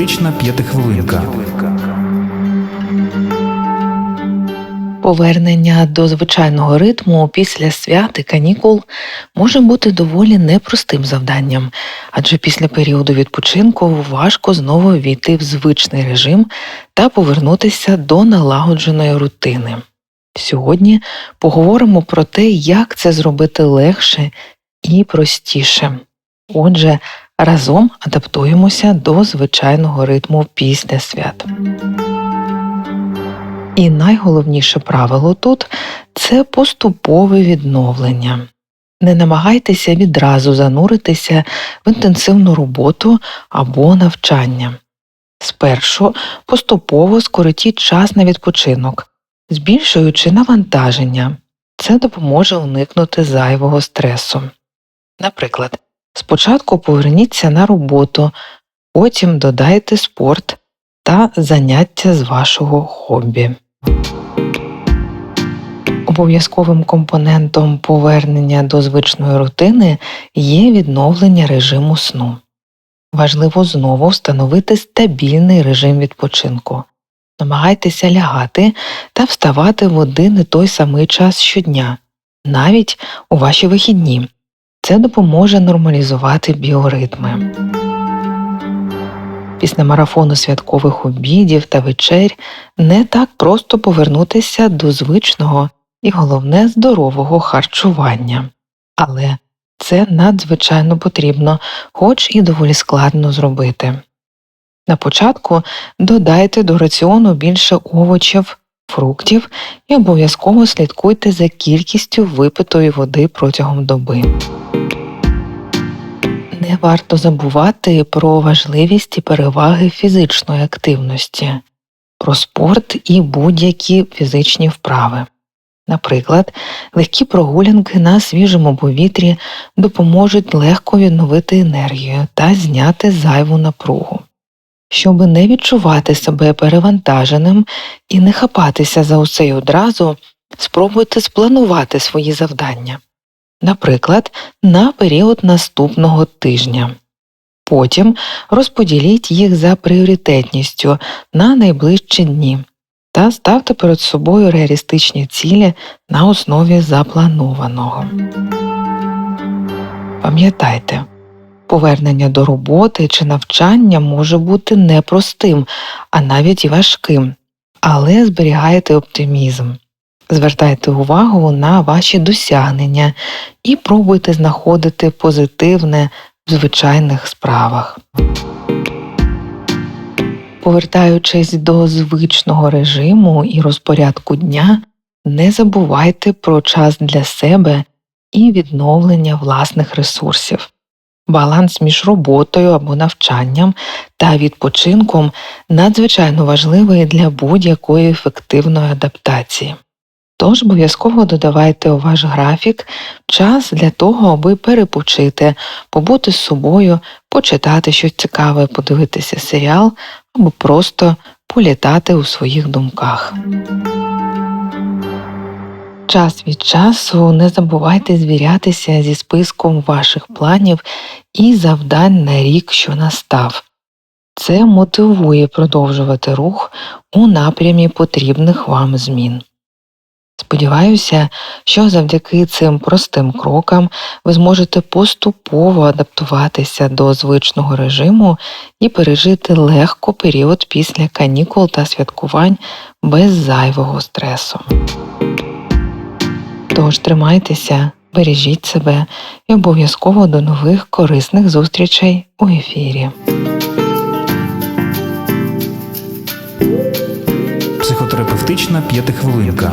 Психотерапевтична п'ятихвилинка. Повернення до звичайного ритму після свят і канікул може бути доволі непростим завданням, адже після періоду відпочинку важко знову війти в звичний режим та повернутися до налагодженої рутини. Сьогодні поговоримо про те, як це зробити легше і простіше. Отже, разом адаптуємося до звичайного ритму після свят. І найголовніше правило тут це поступове відновлення. Не намагайтеся відразу зануритися в інтенсивну роботу або навчання. Спершу поступово скоротіть час на відпочинок, збільшуючи навантаження. Це допоможе уникнути зайвого стресу. Наприклад, спочатку поверніться на роботу, потім додайте спорт та заняття з вашого хобі. Обов'язковим компонентом повернення до звичної рутини є відновлення режиму сну. Важливо знову встановити стабільний режим відпочинку. Намагайтеся лягати та вставати в один і той самий час щодня, навіть у ваші вихідні. Це допоможе нормалізувати біоритми. Після марафону святкових обідів та вечерь не так просто повернутися до звичного і головне здорового харчування. Але це надзвичайно потрібно, хоч і доволі складно зробити. На початку додайте до раціону більше овочів, фруктів і обов'язково слідкуйте за кількістю випитої води протягом доби. Не варто забувати про важливість і переваги фізичної активності, про спорт і будь-які фізичні вправи. Наприклад, легкі прогулянки на свіжому повітрі допоможуть легко відновити енергію та зняти зайву напругу. Щоби не відчувати себе перевантаженим і не хапатися за усе й одразу, спробуйте спланувати свої завдання наприклад, на період наступного тижня. Потім розподіліть їх за пріоритетністю на найближчі дні та ставте перед собою реалістичні цілі на основі запланованого. Пам'ятайте, повернення до роботи чи навчання може бути непростим, а навіть і важким, але зберігайте оптимізм. Звертайте увагу на ваші досягнення і пробуйте знаходити позитивне в звичайних справах. Повертаючись до звичного режиму і розпорядку дня, не забувайте про час для себе і відновлення власних ресурсів. Баланс між роботою або навчанням та відпочинком надзвичайно важливий для будь-якої ефективної адаптації. Тож обов'язково додавайте у ваш графік час для того, аби перепочити, побути з собою, почитати щось цікаве, подивитися серіал або просто політати у своїх думках. Час від часу не забувайте звірятися зі списком ваших планів і завдань на рік, що настав. Це мотивує продовжувати рух у напрямі потрібних вам змін. Сподіваюся, що завдяки цим простим крокам ви зможете поступово адаптуватися до звичного режиму і пережити легко період після канікул та святкувань без зайвого стресу. Тож тримайтеся, бережіть себе і обов'язково до нових корисних зустрічей у ефірі. Психотерапевтична п'ятихвилинка.